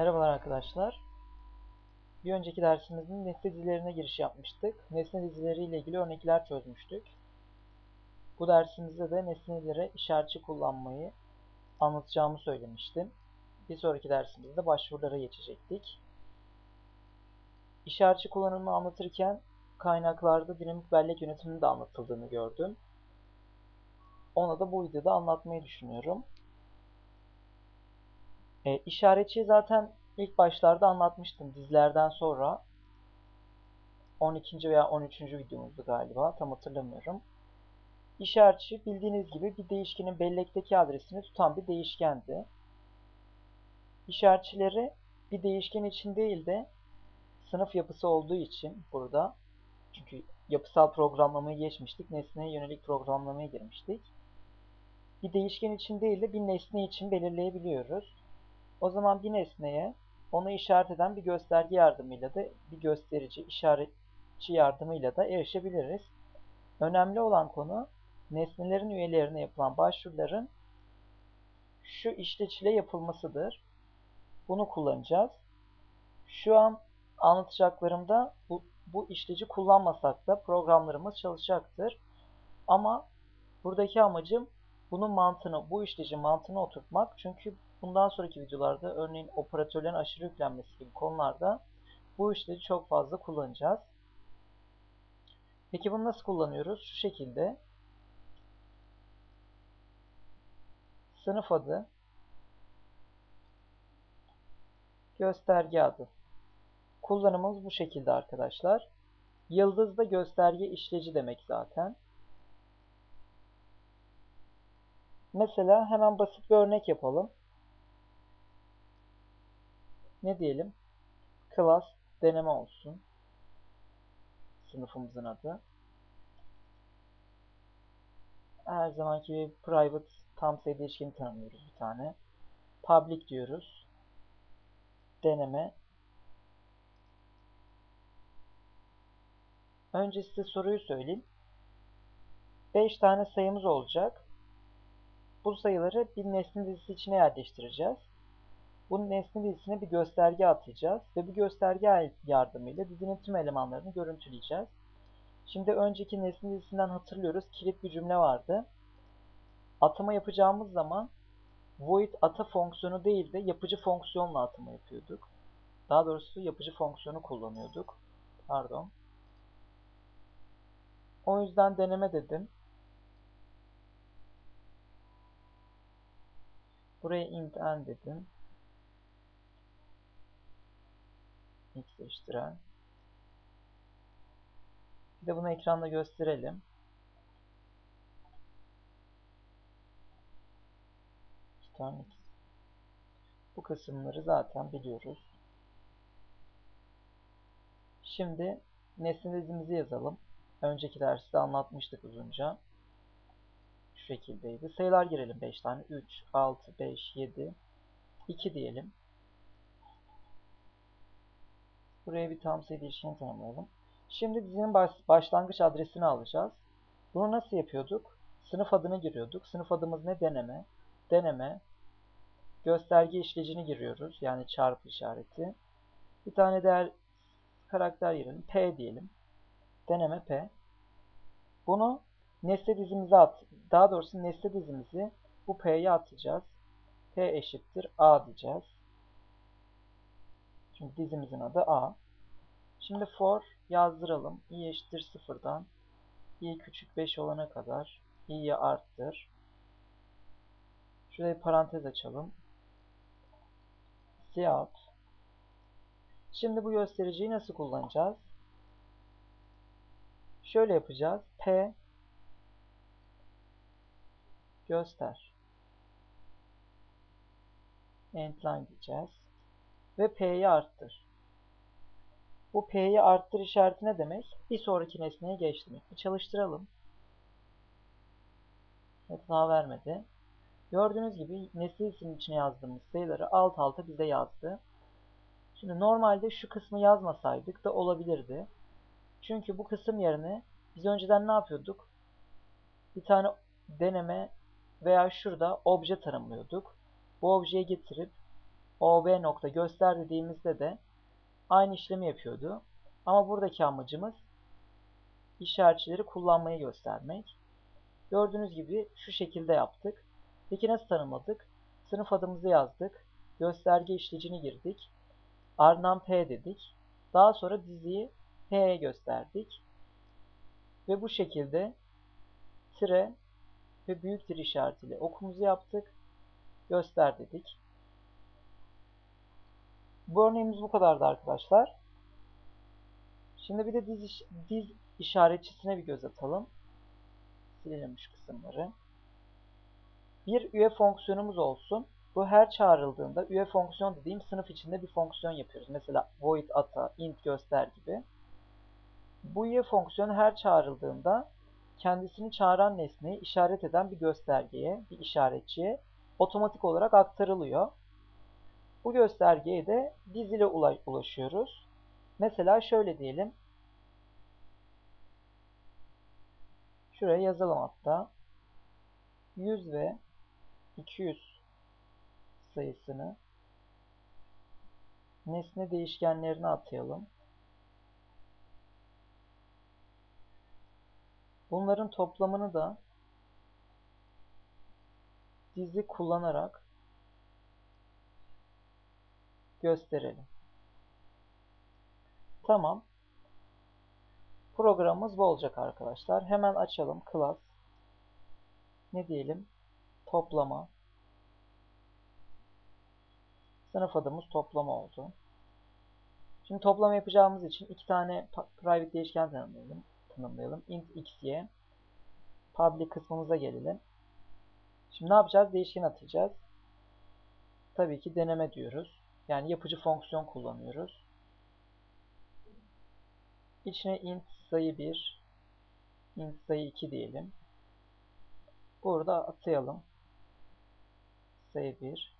Merhabalar arkadaşlar. Bir önceki dersimizin nesne dizilerine giriş yapmıştık. Nesne dizileri ile ilgili örnekler çözmüştük. Bu dersimizde de nesnelere işaretçi kullanmayı anlatacağımı söylemiştim. Bir sonraki dersimizde başvurulara geçecektik. İşaretçi kullanımını anlatırken kaynaklarda dinamik bellek yönetiminin de anlatıldığını gördüm. Ona da bu videoda anlatmayı düşünüyorum. E, işaretçiyi zaten ilk başlarda anlatmıştım dizilerden sonra. 12. veya 13. videomuzdu galiba tam hatırlamıyorum. İşaretçi bildiğiniz gibi bir değişkenin bellekteki adresini tutan bir değişkendi. İşaretçileri bir değişken için değil de sınıf yapısı olduğu için burada çünkü yapısal programlamayı geçmiştik. Nesneye yönelik programlamaya girmiştik. Bir değişken için değil de bir nesne için belirleyebiliyoruz. O zaman bir nesneye onu işaret eden bir gösterge yardımıyla da bir gösterici, işaretçi yardımıyla da erişebiliriz. Önemli olan konu nesnelerin üyelerine yapılan başvuruların şu işleç ile yapılmasıdır. Bunu kullanacağız. Şu an anlatacaklarımda bu, bu işleci kullanmasak da programlarımız çalışacaktır. Ama buradaki amacım bunun mantığını, bu işleyicin mantığını oturtmak. Çünkü bundan sonraki videolarda örneğin operatörlerin aşırı yüklenmesi gibi konularda bu işleci çok fazla kullanacağız. Peki bunu nasıl kullanıyoruz? Şu şekilde. Sınıf adı, gösterge adı. Kullanımımız bu şekilde arkadaşlar. Yıldız da gösterge işleci demek zaten. Mesela hemen basit bir örnek yapalım. Ne diyelim? Class deneme olsun. Sınıfımızın adı. Her zamanki private tam sayı değişkeni tanımlıyoruz bir tane. Public diyoruz. Deneme. Önce size soruyu söyleyeyim. 5 tane sayımız olacak. Bu sayıları bir nesne dizisi içine yerleştireceğiz. Bu nesne dizisine bir gösterge atacağız ve bu gösterge yardımıyla dizinin tüm elemanlarını görüntüleyeceğiz. Şimdi önceki nesne dizisinden hatırlıyoruz. Kilit bir cümle vardı. Atama yapacağımız zaman void ata fonksiyonu değil de yapıcı fonksiyonla atama yapıyorduk. Daha doğrusu yapıcı fonksiyonu kullanıyorduk. Pardon. O yüzden deneme dedim. Buraya int n dedim. X eşittiren. Bir de bunu ekranda gösterelim. İşte x. Bu kısımları zaten biliyoruz. Şimdi nesne dizimizi yazalım. Önceki derste anlatmıştık uzunca. Şu şekildeydi. Sayılar girelim 5 tane. 3, 6, 5, 7, 2 diyelim. Buraya bir tam değişkeni tanımlayalım. Şimdi dizinin baş, başlangıç adresini alacağız. Bunu nasıl yapıyorduk? Sınıf adını giriyorduk. Sınıf adımız ne? Deneme. Deneme. Gösterge işlecini giriyoruz. Yani çarpı işareti. Bir tane değer karakter girelim. P diyelim. Deneme P. Bunu nesne dizimize at. Daha doğrusu nesne dizimizi bu P'ye atacağız. P eşittir A diyeceğiz. Çünkü dizimizin adı A. Şimdi for yazdıralım. i eşittir sıfırdan i küçük 5 olana kadar i'yi arttır. Şuraya parantez açalım. Cout. Şimdi bu göstericiyi nasıl kullanacağız? Şöyle yapacağız. P göster. Endline diyeceğiz. Ve P'yi arttır. Bu P'yi arttır işareti ne demek? Bir sonraki nesneye geç demek. Bir çalıştıralım. Hata vermedi. Gördüğünüz gibi nesne isim içine yazdığımız sayıları alt alta bize yazdı. Şimdi normalde şu kısmı yazmasaydık da olabilirdi. Çünkü bu kısım yerine biz önceden ne yapıyorduk? Bir tane deneme veya şurada obje tanımlıyorduk. Bu objeyi getirip OB nokta göster dediğimizde de aynı işlemi yapıyordu. Ama buradaki amacımız işaretçileri kullanmayı göstermek. Gördüğünüz gibi şu şekilde yaptık. Peki nasıl tanımladık? Sınıf adımızı yazdık. Gösterge işlecini girdik. Ardından P dedik. Daha sonra diziyi P'ye gösterdik. Ve bu şekilde tire ve büyüktür işaretiyle okumuzu yaptık. Göster dedik. Bu örneğimiz bu kadardı arkadaşlar. Şimdi bir de diz, iş, diz işaretçisine bir göz atalım. Silelim şu kısımları. Bir üye fonksiyonumuz olsun. Bu her çağrıldığında üye fonksiyon dediğim sınıf içinde bir fonksiyon yapıyoruz. Mesela void ata, int göster gibi. Bu üye fonksiyonu her çağrıldığında kendisini çağıran nesneyi işaret eden bir göstergeye, bir işaretçiye otomatik olarak aktarılıyor. Bu göstergeye de diz ile ulaşıyoruz. Mesela şöyle diyelim. Şuraya yazalım hatta. 100 ve 200 sayısını nesne değişkenlerine atayalım. Bunların toplamını da dizi kullanarak gösterelim. Tamam. Programımız bu olacak arkadaşlar. Hemen açalım. Class. Ne diyelim? Toplama. Sınıf adımız toplama oldu. Şimdi toplama yapacağımız için iki tane private değişken tanımlayalım. tanımlayalım. int xy. Public kısmımıza gelelim. Şimdi ne yapacağız? Değişken atacağız. Tabii ki deneme diyoruz. Yani yapıcı fonksiyon kullanıyoruz. İçine int sayı 1, int sayı 2 diyelim. Burada atayalım. Sayı 1.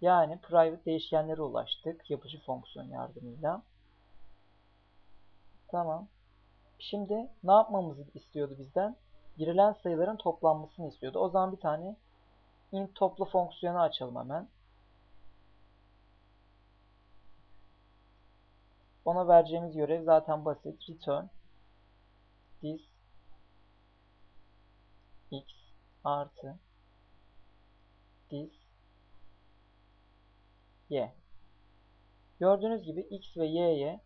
Yani private değişkenlere ulaştık yapıcı fonksiyon yardımıyla. Tamam. Şimdi ne yapmamızı istiyordu bizden? Girilen sayıların toplanmasını istiyordu. O zaman bir tane int topla fonksiyonu açalım hemen. Ona vereceğimiz görev zaten basit. Return this x artı this y. Gördüğünüz gibi x ve y'ye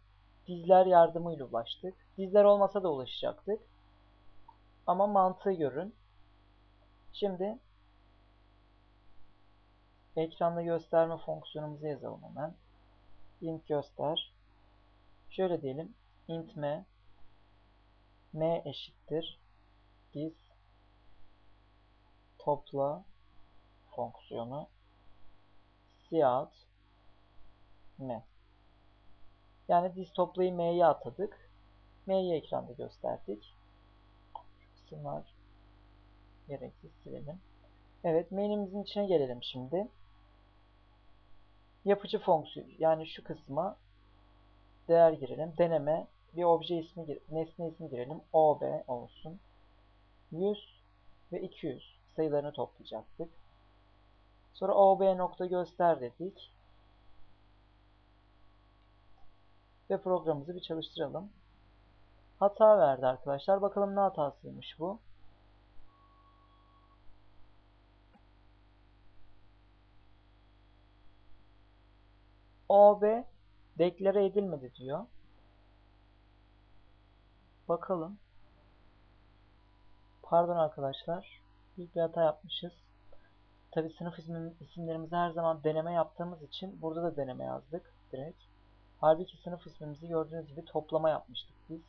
dizler yardımıyla ulaştık. Dizler olmasa da ulaşacaktık. Ama mantığı görün. Şimdi ekranda gösterme fonksiyonumuzu yazalım hemen. int göster Şöyle diyelim. int m m eşittir diz topla fonksiyonu cout m. Yani diz toplayı m'ye atadık. M'yi ekranda gösterdik. Şu kısımlar gereksiz silelim. Evet, main'imizin içine gelelim şimdi. Yapıcı fonksiyon yani şu kısma değer girelim. Deneme bir obje ismi, nesne ismi girelim. OB olsun. 100 ve 200 sayılarını toplayacaktık. Sonra OB nokta göster dedik. Ve programımızı bir çalıştıralım. Hata verdi arkadaşlar. Bakalım ne hatasıymış bu. OB deklare edilmedi diyor. Bakalım. Pardon arkadaşlar. Büyük bir hata yapmışız. Tabi sınıf isim, isimlerimizi her zaman deneme yaptığımız için burada da deneme yazdık direkt. Halbuki sınıf ismimizi gördüğünüz gibi toplama yapmıştık biz.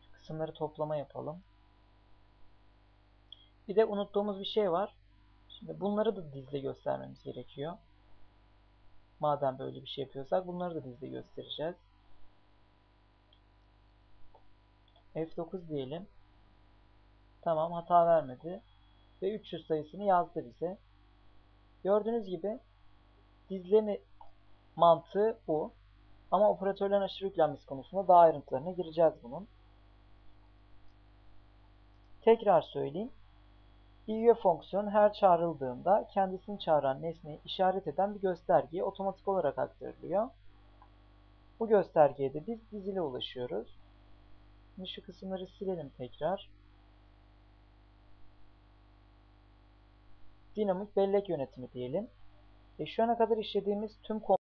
Şu kısımları toplama yapalım. Bir de unuttuğumuz bir şey var. Şimdi bunları da dizle göstermemiz gerekiyor. Madem böyle bir şey yapıyorsak bunları da dizde göstereceğiz. F9 diyelim. Tamam hata vermedi. Ve 300 sayısını yazdı bize. Gördüğünüz gibi dizleme mantığı bu. Ama operatörlerin aşırı yüklenmesi konusunda daha ayrıntılarına gireceğiz bunun. Tekrar söyleyeyim. Bir üye fonksiyon her çağrıldığında kendisini çağıran nesneyi işaret eden bir göstergeye otomatik olarak aktarılıyor. Bu göstergeye de biz dizile ulaşıyoruz. Şimdi şu kısımları silelim tekrar. Dinamik bellek yönetimi diyelim. E şu ana kadar işlediğimiz tüm